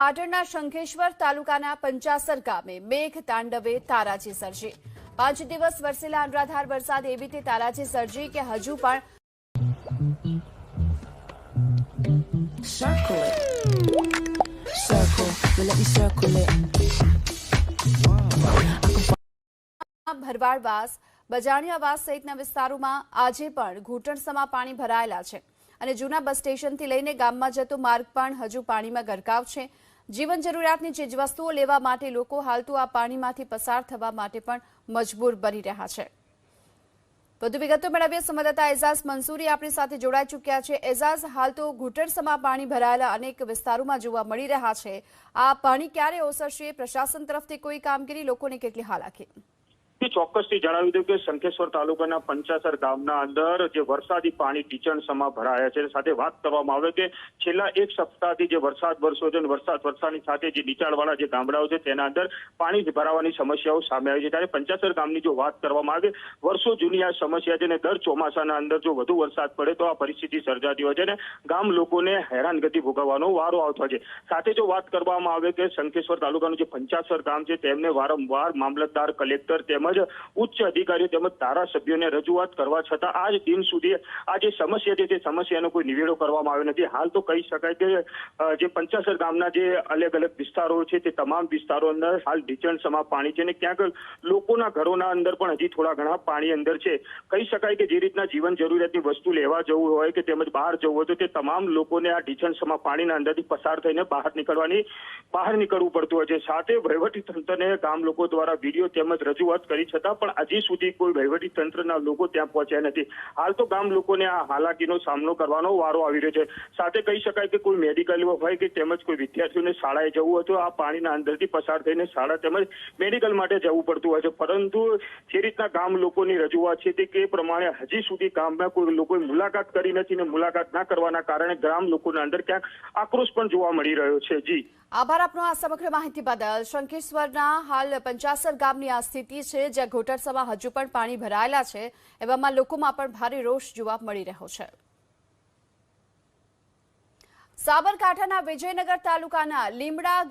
પાટણના શંખેશ્વર તાલુકાના પંચાસર ગામે મેઘ તાંડવે તારાજી સર્જી. પાંચ દિવસ વરસેલા અનરાધાર વરસાદ એવી રીતે તારાજી સર્જી કે હજુ પણ it. ભરવાડવાસ બજાણિયાવાસ સહિતના વિસ્તારોમાં આજે પણ ઘૂંટણસમાં પાણી ભરાયેલા છે. અને જૂના બસ સ્ટેશનથી લઈને ગામમાં જતો માર્ગ પણ હજુ પાણીમાં ગરકાવ છે. જીવન જરૂરિયાતની ચીજવસ્તુઓ લેવા માટે લોકો હાલ તો આ પાણીમાંથી પસાર થવા માટે પણ મજબૂર બની રહ્યા છે. વધુ વિગતો મેળવીએ સંવાદદાતા એઝાઝ મંસૂરી આપણી સાથે જોડાઈ ચૂક્યા છે. એઝાઝ, હાલ તો ઘૂંટણસમાં પાણી ભરાયેલા અનેક વિસ્તારોમાં જોવા મળી રહ્યા છે. આ પાણી ક્યારે ઓસરશે? પ્રશાસન તરફથી કોઈ કામગીરી, લોકોને કેટલી હાલાકી? ચોક્કસથી જણાવી દઉં કે શંખેશ્વર તાલુકાના પંચાસર ગામના અંદર જે વરસાદી પાણી ટીચણ સમા ભરાયા છે. સાથે વાત કરવામાં આવે કે છેલ્લા એક સપ્તાહથી જે વરસાદ વરસ્યો છે વરસાદ વરસાદની સાથે જે નીચાણવાળા જે ગામડાઓ છે તેના અંદર પાણી ભરાવાની સમસ્યાઓ સામે આવી છે. ત્યારે પંચાસર ગામની જો વાત કરવામાં આવે, વર્ષો જૂની આ સમસ્યા છે અને દર ચોમાસાના અંદર જો વધુ વરસાદ પડે તો આ પરિસ્થિતિ સર્જાતી હોય છે અને ગામ લોકોને હેરાનગતિ ભોગવવાનો વારો આવતો છે. સાથે જો વાત કરવામાં આવે કે શંખેશ્વર તાલુકાનું જે પંચાસર ગામ છે તેમને વારંવાર મામલતદાર કલેક્ટર તેમજ ઉચ્ચ અધિકારીઓ તેમજ ધારાસભ્યોને રજૂઆત કરવા છતાં આજ દિન સુધી આ જે સમસ્યા છે તે સમસ્યાનો કોઈ નિવેડો કરવામાં આવ્યો નથી. હાલ તો કહી શકાય કે જે પંચાસર ગામના જે અલગ અલગ વિસ્તારો છે તે તમામ વિસ્તારો અંદર હાલ ઢીચણસમાં પાણી છે અને ક્યાંક લોકોના ઘરોના અંદર પણ હજી થોડા ઘણા પાણી અંદર છે. કહી શકાય કે જે રીતના જીવન જરૂરિયાતની વસ્તુ લેવા જવું હોય કે તેમજ બહાર જવું હોય તો તે તમામ લોકોને આ ઢીચણસમાં પાણીના અંદરથી પસાર થઈને બહાર નીકળવાની, બહાર નીકળવું પડતું હોય છે. સાથે વહીવટી તંત્રને ગામ લોકો દ્વારા વીડિયો તેમજ રજૂઆત કરી છતાં પણ હજી સુધી કોઈ વહીવટી તંત્રના લોકો ત્યાં પહોંચ્યા નથી. હાલ તો ગામ લોકોને આ હાલાકીનો સામનો કરવાનો વારો આવી રહ્યો છે. સાથે કહી શકાય કે કોઈ મેડિકલ હોય કે તેમજ કોઈ વિદ્યાર્થીઓને શાળાએ જવું હતું આ પાણીના અંદરથી પસાર થઈને શાળા તેમજ મેડિકલ માટે જવું પડતું હોય છે. પરંતુ જે રીતના ગામ લોકોની રજૂઆત છે તે કે પ્રમાણે હજી સુધી ગામમાં કોઈ લોકોએ મુલાકાત કરી નથી ને મુલાકાત ના કરવાના કારણે ગામ લોકોના અંદર ક્યાંક આક્રોશ પણ જોવા મળી રહ્યો છે. જી. આભાર આપનો આ સમગ્ર માહિતી બદલ. શંકેશ્વરના હાલ પંચાસર ગામની આ સ્થિતિ છે, જ્યાં ઘોટરસમાં હજુ પણ પાણી ભરાયેલા છે, એવામાં લોકોમાં પણ ભારે રોષ જોવા મળી રહ્યો છે. સાબરકાંઠાના વિજયનગર તાલુકાના લીમડા